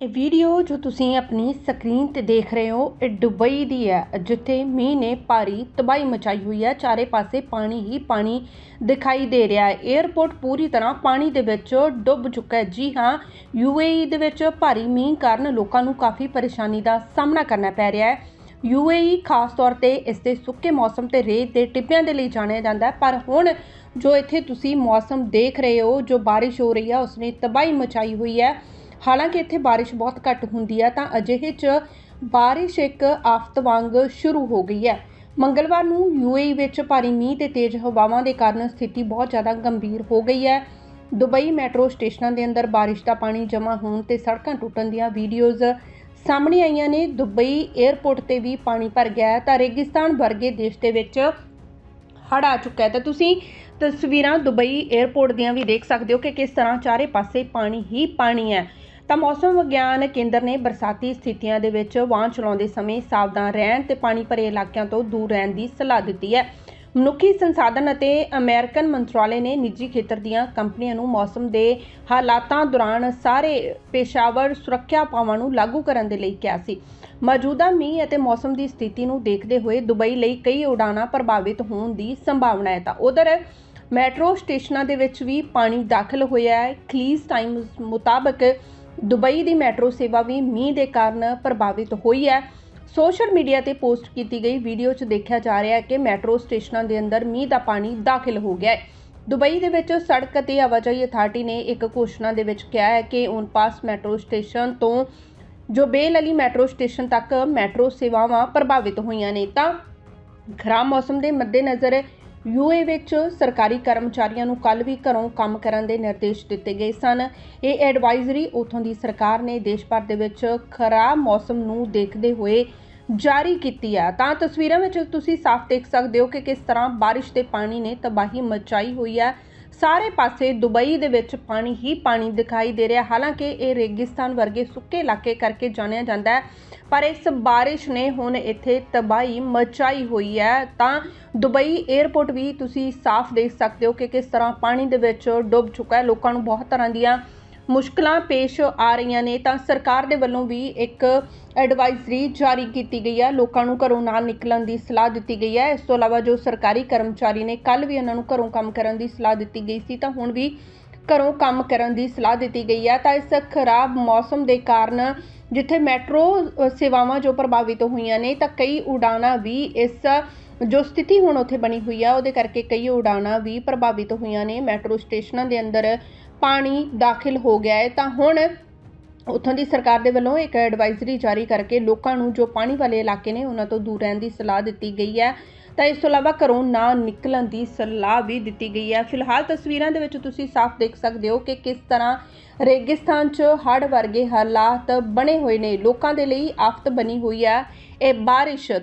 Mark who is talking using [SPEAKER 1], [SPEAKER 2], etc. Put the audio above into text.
[SPEAKER 1] ਇਹ ਵੀਡੀਓ ਜੋ ਤੁਸੀਂ ਆਪਣੀ ਸਕਰੀਨ ਤੇ ਦੇਖ ਰਹੇ ਹੋ, ਇਹ ਦੁਬਈ ਦੀ ਹੈ, ਜਿੱਥੇ ਮੀਂਹ ਨੇ ਭਾਰੀ ਤਬਾਹੀ ਮਚਾਈ ਹੋਈ ਹੈ। ਚਾਰੇ ਪਾਸੇ ਪਾਣੀ ਹੀ ਪਾਣੀ ਦਿਖਾਈ ਦੇ ਰਿਹਾ ਹੈ। 에ਅਰਪੋਰਟ ਪੂਰੀ ਤਰ੍ਹਾਂ ਪਾਣੀ ਦੇ ਵਿੱਚ ਡੁੱਬ ਚੁੱਕਾ ਹੈ। ਜੀ ਹਾਂ ਯੂਏਈ ਦੇ ਵਿੱਚ ਭਾਰੀ ਮੀਂਹ ਕਾਰਨ ਲੋਕਾਂ ਨੂੰ ਕਾਫੀ ਪਰੇਸ਼ਾਨੀ ਦਾ ਸਾਹਮਣਾ ਕਰਨਾ ਪੈ ਰਿਹਾ ਹੈ। ਯੂਏਈ ਖਾਸ ਤੌਰ ਤੇ ਇਸ ਦੇ ਸੁੱਕੇ ਮੌਸਮ ਤੇ ਰੇਤ ਦੇ ਟਿੱਬਿਆਂ ਦੇ ਲਈ ਜਾਣਿਆ ਜਾਂਦਾ ਹੈ। ਪਰ ਹੁਣ ਜੋ ਇੱਥੇ ਤੁਸੀਂ ਮੌਸਮ ਦੇਖ ਰਹੇ ਹੋ, ਜੋ ਬਾਰਿਸ਼ ਹੋ ਰਹੀ ਹੈ, ਉਸਨੇ ਤਬਾਹੀ ਮਚਾਈ ਹੋਈ ਹੈ। ਹਾਲਾਂਕਿ ਇੱਥੇ ਬਾਰਿਸ਼ ਬਹੁਤ ਘੱਟ ਹੁੰਦੀ ਹੈ ਤਾਂ ਅਜਿਹੇ 'ਚ ਬਾਰਿਸ਼ ਇੱਕ ਆਫਤ ਵਾਂਗ ਸ਼ੁਰੂ ਹੋ ਗਈ ਹੈ। ਮੰਗਲਵਾਰ ਨੂੰ ਯੂਏਈ ਵਿੱਚ ਭਾਰੀ ਮੀਂਹ ਤੇ ਤੇਜ਼ ਹਵਾਵਾਂ ਦੇ ਕਾਰਨ ਸਥਿਤੀ ਬਹੁਤ ਜ਼ਿਆਦਾ ਗੰਭੀਰ ਹੋ ਗਈ ਹੈ। ਦੁਬਈ ਮੈਟਰੋ ਸਟੇਸ਼ਨਾਂ ਦੇ ਅੰਦਰ ਬਾਰਿਸ਼ ਦਾ ਪਾਣੀ ਜਮ੍ਹਾਂ ਹੋਣ ਤੇ ਸੜਕਾਂ ਟੁੱਟਣ ਦੀਆਂ ਵੀਡੀਓਜ਼ ਸਾਹਮਣੇ ਆਈਆਂ ਨੇ। ਦੁਬਈ 에ਅਰਪੋਰਟ ਤੇ ਵੀ ਪਾਣੀ ਭਰ ਗਿਆ ਤਾਂ ਰੇਗਿਸਤਾਨ ਵਰਗੇ ਦੇਸ਼ ਦੇ ਵਿੱਚ ਹੜ ਆ ਚੁੱਕਾ ਹੈ। ਤਾਂ ਤੁਸੀਂ ਤਸਵੀਰਾਂ ਦੁਬਈ 에ਅਰਪੋਰਟ ਦੀਆਂ ਵੀ ਦੇਖ ਸਕਦੇ ਹੋ ਕਿ ਕਿਸ ਤਰ੍ਹਾਂ ਚਾਰੇ ਪਾਸੇ ਪਾਣੀ ਹੀ ਪਾਣੀ ਹੈ। ਤਾਂ ਮੌਸਮ ਵਿਗਿਆਨ ਕੇਂਦਰ ਨੇ ਬਰਸਾਤੀ ਸਥਿਤੀਆਂ ਦੇ ਵਿੱਚ ਵਾਹਨ ਚਲਾਉਂਦੇ ਸਮੇਂ ਸਾਵਧਾਨ ਰਹਿਣ ਤੇ ਪਾਣੀ ਭਰੇ ਇਲਾਕਿਆਂ ਤੋਂ ਦੂਰ ਰਹਿਣ ਦੀ ਸਲਾਹ ਦਿੱਤੀ ਹੈ। ਮਨੁੱਖੀ ਸੰਸਾਧਨ ਅਤੇ ਅਮਰੀਕਨ ਮੰਤਰਾਲੇ ਨੇ ਨਿੱਜੀ ਖੇਤਰ ਦੀਆਂ ਕੰਪਨੀਆਂ ਨੂੰ ਮੌਸਮ ਦੇ ਹਾਲਾਤਾਂ ਦੌਰਾਨ ਸਾਰੇ ਪੇਸ਼ਾਵਰ ਸੁਰੱਖਿਆ ਉਪਾਵਾਂ ਨੂੰ ਲਾਗੂ ਕਰਨ ਦੇ ਲਈ ਕਿਹਾ ਸੀ। ਮੌਜੂਦਾ ਮੀਂਹ ਅਤੇ ਮੌਸਮ ਦੀ ਸਥਿਤੀ ਨੂੰ ਦੇਖਦੇ ਹੋਏ ਦੁਬਈ ਲਈ ਕਈ ਉਡਾਣਾਂ ਪ੍ਰਭਾਵਿਤ ਹੋਣ ਦੀ ਸੰਭਾਵਨਾ ਹੈ ਤਾਂ ਉਧਰ ਮੈਟਰੋ ਸਟੇਸ਼ਨਾਂ ਦੇ ਵਿੱਚ ਵੀ ਪਾਣੀ ਦਾਖਲ ਹੋਇਆ ਹੈ। ਖਲੀਜ਼ ਟਾਈਮਜ਼ ਮੁਤਾਬਕ ਦੁਬਈ ਦੀ ਮੈਟਰੋ ਸੇਵਾ ਵੀ ਮੀਂਹ ਦੇ ਕਾਰਨ ਪ੍ਰਭਾਵਿਤ ਹੋਈ ਹੈ। ਸੋਸ਼ਲ ਮੀਡੀਆ ਤੇ ਪੋਸਟ ਕੀਤੀ ਗਈ ਵੀਡੀਓ 'ਚ ਦੇਖਿਆ ਜਾ ਰਿਹਾ ਹੈ ਕਿ ਮੈਟਰੋ ਸਟੇਸ਼ਨਾਂ ਦੇ ਅੰਦਰ ਮੀਂਹ ਦਾ ਪਾਣੀ ਦਾਖਲ ਹੋ ਗਿਆ ਹੈ। ਦੁਬਈ ਦੇ ਵਿੱਚ ਸੜਕ ਅਤੇ ਆਵਾਜਾਈ ਅਥਾਰਟੀ ਨੇ ਇੱਕ ਘੋਸ਼ਣਾ ਦੇ ਵਿੱਚ ਕਿਹਾ ਹੈ ਕਿ ਔਨ ਪਾਸ ਮੈਟਰੋ ਸਟੇਸ਼ਨ ਤੋਂ ਜੋ ਬੇਲ ਅਲੀ ਮੈਟਰੋ ਸਟੇਸ਼ਨ ਤੱਕ ਮੈਟਰੋ ਸੇਵਾਵਾਂ ਪ੍ਰਭਾਵਿਤ ਹੋਈਆਂ ਨੇ ਤਾਂ ਖਰਾਬ ਮੌਸਮ ਦੇ ਮੱਦੇਨਜ਼ਰ ਯੂਏ ਵਿੱਚ ਸਰਕਾਰੀ ਕਰਮਚਾਰੀਆਂ ਨੂੰ ਕੱਲ ਵੀ ਘਰੋਂ ਕੰਮ ਕਰਨ ਦੇ ਨਿਰਦੇਸ਼ ਦਿੱਤੇ ਗਏ ਸਨ। ਇਹ ਐਡਵਾਈਜ਼ਰੀ ਉਥੋਂ ਦੀ ਸਰਕਾਰ ਨੇ ਦੇਸ਼ ਭਰ ਦੇ ਵਿੱਚ ਖਰਾਬ ਮੌਸਮ ਨੂੰ ਦੇਖਦੇ ਹੋਏ ਜਾਰੀ ਕੀਤੀ ਹੈ ਤਾਂ ਤਸਵੀਰਾਂ ਵਿੱਚ ਤੁਸੀਂ ਸਾਫ਼ ਦੇਖ ਸਕਦੇ ਹੋ ਕਿ ਕਿਸ ਤਰ੍ਹਾਂ ਬਾਰਿਸ਼ ਦੇ ਪਾਣੀ ਨੇ ਤਬਾਹੀ ਮਚਾਈ ਹੋਈ ਹੈ ਸਾਰੇ ਪਾਸੇ ਦੁਬਈ ਦੇ ਵਿੱਚ ਪਾਣੀ ਹੀ ਪਾਣੀ ਦਿਖਾਈ ਦੇ ਰਿਹਾ। ਹਾਲਾਂਕਿ ਇਹ ਰੇਗਿਸਤਾਨ ਵਰਗੇ ਸੁੱਕੇ ਇਲਾਕੇ ਕਰਕੇ ਜਾਣਿਆ ਜਾਂਦਾ ਹੈ, ਪਰ ਇਸ ਬਾਰਿਸ਼ ਨੇ ਹੁਣ ਇੱਥੇ ਤਬਾਹੀ ਮਚਾਈ ਹੋਈ ਹੈ। ਤਾਂ ਦੁਬਈ 에ਅਰਪੋਰਟ ਵੀ ਤੁਸੀਂ ਸਾਫ਼ ਦੇਖ ਸਕਦੇ ਹੋ ਕਿ ਕਿਸ ਤਰ੍ਹਾਂ ਪਾਣੀ ਦੇ ਵਿੱਚ ਡੁੱਬ ਚੁੱਕਾ ਹੈ। ਲੋਕਾਂ ਨੂੰ ਬਹੁਤ ਤਰ੍ਹਾਂ ਦੀਆਂ ਮੁਸ਼ਕਲਾਂ ਪੇਸ਼ ਆ ਰਹੀਆਂ ਨੇ, ਤਾਂ ਸਰਕਾਰ ਦੇ ਵੱਲੋਂ ਵੀ ਇੱਕ ਐਡਵਾਈਜ਼ਰੀ ਜਾਰੀ ਕੀਤੀ ਗਈ ਹੈ। ਲੋਕਾਂ ਨੂੰ ਘਰੋਂ ਨਾ ਨਿਕਲਣ ਦੀ ਸਲਾਹ ਦਿੱਤੀ ਗਈ ਹੈ। ਇਸ ਤੋਂ ਇਲਾਵਾ ਜੋ ਸਰਕਾਰੀ ਕਰਮਚਾਰੀ ਨੇ ਕੱਲ ਵੀ ਉਹਨਾਂ ਨੂੰ ਘਰੋਂ ਕੰਮ ਕਰਨ ਦੀ ਸਲਾਹ ਦਿੱਤੀ ਗਈ ਸੀ, ਤਾਂ ਹੁਣ ਵੀ ਘਰੋਂ ਕੰਮ ਕਰਨ ਦੀ ਸਲਾਹ ਦਿੱਤੀ ਗਈ ਹੈ। ਤਾਂ ਇਸ ਖਰਾਬ ਮੌਸਮ ਦੇ ਕਾਰਨ ਜਿੱਥੇ ਮੈਟਰੋ ਸੇਵਾਵਾਂ ਜੋ ਪ੍ਰਭਾਵਿਤ ਹੋਈਆਂ ਨੇ, ਤਾਂ ਕਈ ਉਡਾਨਾਂ ਵੀ ਇਸ ਜੋ ਸਥਿਤੀ ਹੁਣ ਉੱਥੇ ਬਣੀ ਹੋਈ ਆ, ਉਹਦੇ ਕਰਕੇ ਕਈ ਉਡਾਨਾਂ ਵੀ ਪ੍ਰਭਾਵਿਤ ਹੋਈਆਂ ਨੇ। ਮੈਟਰੋ ਸਟੇਸ਼ਨਾਂ ਦੇ ਅੰਦਰ ਪਾਣੀ ਦਾਖਲ ਹੋ ਗਿਆ ਹੈ। ਤਾਂ ਹੁਣ ਉੱਥੋਂ ਦੀ ਸਰਕਾਰ ਦੇ ਵੱਲੋਂ ਇੱਕ ਐਡਵਾਈਜ਼ਰੀ ਜਾਰੀ ਕਰਕੇ ਲੋਕਾਂ ਨੂੰ ਜੋ ਪਾਣੀ ਵਾਲੇ ਇਲਾਕੇ ਨੇ, ਉਹਨਾਂ ਤੋਂ ਦੂਰ ਰਹਿਣ ਦੀ ਸਲਾਹ ਦਿੱਤੀ ਗਈ ਹੈ। ਤਾਂ ਇਸ ਤੋਂ ਇਲਾਵਾ ਘਰੋਂ ਨਾ ਨਿਕਲਣ ਦੀ ਸਲਾਹ ਵੀ ਦਿੱਤੀ ਗਈ ਹੈ। ਫਿਲਹਾਲ ਤਸਵੀਰਾਂ ਦੇ ਵਿੱਚ ਤੁਸੀਂ ਸਾਫ਼ ਦੇਖ ਸਕਦੇ ਹੋ ਕਿ ਕਿਸ ਤਰ੍ਹਾਂ ਰੇਗਿਸਤਾਨ 'ਚ ਹੜ੍ਹ ਵਰਗੇ ਹਾਲਾਤ ਬਣੇ ਹੋਏ ਨੇ। ਲੋਕਾਂ ਦੇ ਲਈ ਆਫਤ ਬਣੀ ਹੋਈ ਹੈ। ਇਹ ਬਾਰਿਸ਼